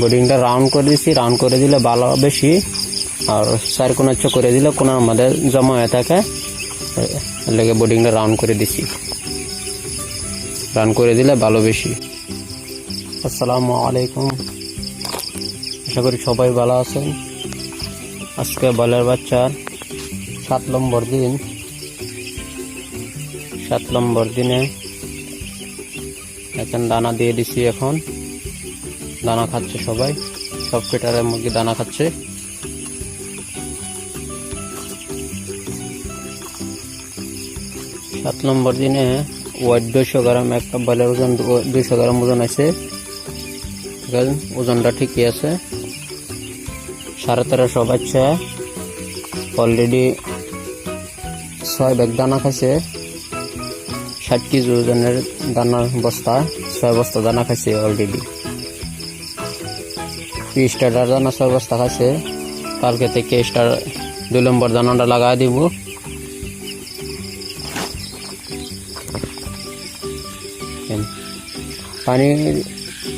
বোর্ডিংটা round করে দিছি। Round করে দিলে ভালো বেশি। আর চার কোনা করে দিলে কোনা আমাদের জমা হয়ে থাকে। লেগে বোর্ডিংটা রাউন্ড করে দিছি। রাউন্ড করে দিলে ভালো বেশি। আসসালামু আলাইকুম। আশা করি সবাই ভালো আছেন। আজকে বলের বাচ্চার সাত নম্বর দিন। সাত নম্বর দিনে এখন দানা দিয়ে দিছি এখন। দানা খাচ্ছে সবাই। সব ফিটারের মুরগি দানা খাচ্ছে। সাত নম্বর দিনে ওয়াইট দুইশো গ্রাম, একটা বলের ওজন দুইশো গ্রাম ওজন আছে। ওজনটা ঠিকই আছে। সাড়ে তেরোশো বাচ্চা। অলরেডি ছয় ব্যাগ দানা খাইছে। ষাট কেজি ওজনের দানার বস্তা, ছয় বস্তা দানা খাইছে অলরেডি স্টার দানা ছয় বস্তা কালকে থেকে স্টার দুই নম্বর দানাটা লাগাই দিব। পানি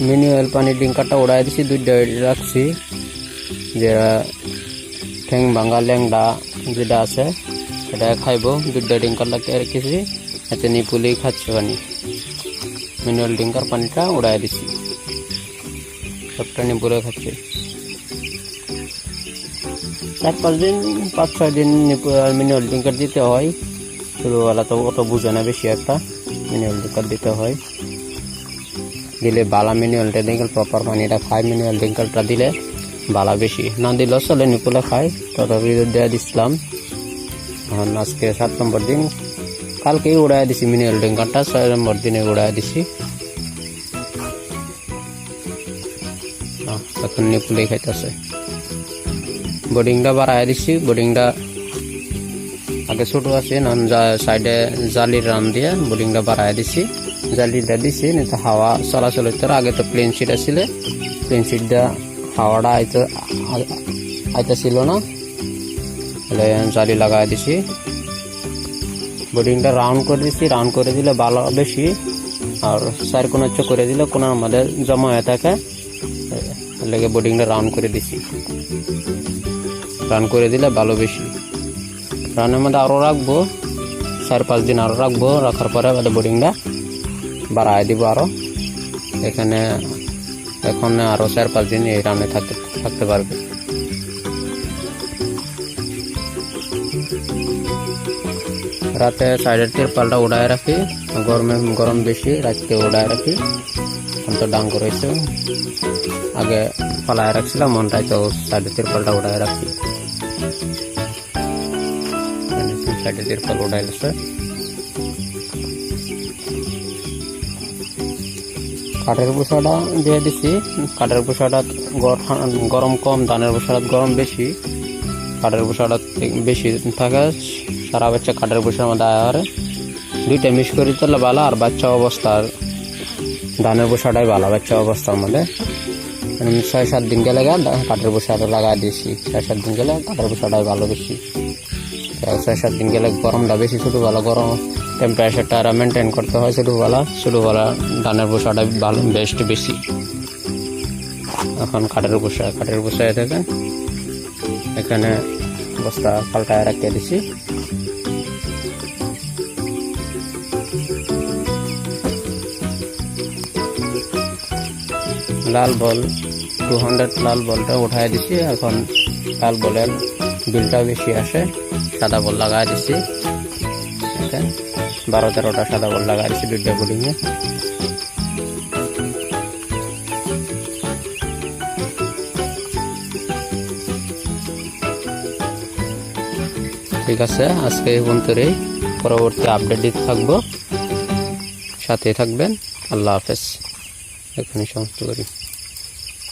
মিনিমাল পানির ডিঙ্কারটা উড়াই দিছি, দুইটা রাখছি। যে ঠ্যাং ভাঙা ল্যাংডা যেটা আছে, সেটা খাইব। দুইটা ডিঙ্কার লাগিয়ে রেখেছি এতে নিপুলি খাচ্ছে পানি। মিনারেল ডিঙ্কার পানিটা উড়াই দিছি। সবটা নিপুলে খাচ্ছে চার পাঁচ দিন, পাঁচ ছয় দিন মিনারেল ডিঙ্কার দিতে হয়। শুরুবেলা তো অত বুঝে না বেশি একটা মিনারেল ডিঙ্কার দিতে হয়। দিলে বালা মিনারেল ডিঙ্কাল প্রপার পানিটা খায় মিনারেল ডিঙ্কালটা দিলে বালা বেশি। না দিলেও চলে, নিপুলে খায়। তথাপি দেওয়া দিছিলাম। এখন আজকে সাত নম্বর দিন। কালকেই উড়াই দিছি মিনারেল ডিঙ্কারটা ছয় নম্বর দিনে উড়াই দিছি। এখন নিপুলে খাইতেছে বোর্ডিংটা বাড়াই দিছি, বোর্ডিংটা আগে ছোট আছে, নাম সাইডে জালির রান দিয়ে বোর্ডিংটা বাড়াই দিছি। জালিটা দিছি না তো হাওয়া চলাচল হইতো আগে তো প্লেন শিট আছিল প্লেন শিট দিয়া হাওয়াটা আইতে, আইতেছিল না। জালি লাগাই দিছি। বোর্ডিংটা রাউন্ড করে দিছি রাউন্ড করে দিলে ভালো বেশি। আর চার কোনা করে দিলে কোনো আমাদের জমা হয়ে থাকে। লেগে বোর্ডিংটা রাউন্ড করে দিছি। রান করে দিলে ভালো বেশি। রানের মধ্যে আরও রাখব, চার পাঁচ দিন আরও রাখব, রাখার পরে আমাদের বোর্ডিংটা বাড়ায় দিব আরও এখানে এখন আরও চার পাঁচ দিন এই রানে থাকতে থাকতে পারবে। রাতে সাইডের তিরপালটা উড়ায় রাখি, গরমে গরম বেশি রাতকে উড়ায় রাখি। তো ডাং করেছে। আগে পালায় রাখছিলাম, মনটাই তো সাইডে তিরপালটা উড়ায় রাখছি। সাইডে তিরপাল উড়াই গেছে কাঠের বসাটা দিয়ে দিছি। কাঠের বসাটা গরম কম, ধানের বসাটা গরম বেশি। কাঠের বসাটা বেশি থাকে, সারা বাচ্চা কাঠের বসার মধ্যে আর দুইটা মিক্স করে তোলে ভালো, আর বাচ্চা অবস্থার ধানের বসাটাই ভালো, বাচ্চা অবস্থার মধ্যে। ছয় সাত দিন গেলে কাঠের বসাটা লাগাই দিয়েছি। ছয় সাত দিন গেলে কাঠের বসাটাই ভালো বেশি। ছয় সাত দিন গেলে গরমটা বেশি শুধু ছোটোবেলা গরম টেম্পারেচারটা আর মেনটেন করতে হয় ছোটোবেলা। ছোটোবেলা ধানের বসাটা ভালো বেস্ট বেশি। এখন কাঠের বসা, কাঠের বসায় থাকে এখানে বস্তা পাল্টায় রাখিয়ে দিছি। লাল বল টু হান্ড্রেড লাল বলটা উঠাই দিছি, এখন লাল বলের বিলটা বেশি আসে, সাদা বল লাগাই দিছি। বারো তেরোটা সাদা বল লাগাই দিছি দুইটা বোর্ডিংয়ে ঠিক আছে, আজকে এই পর্যন্তই। পরবর্তী আপডেট দিতে থাকব। সাথে থাকবেন। আল্লাহ হাফেজ। এখানে সমস্ত করি।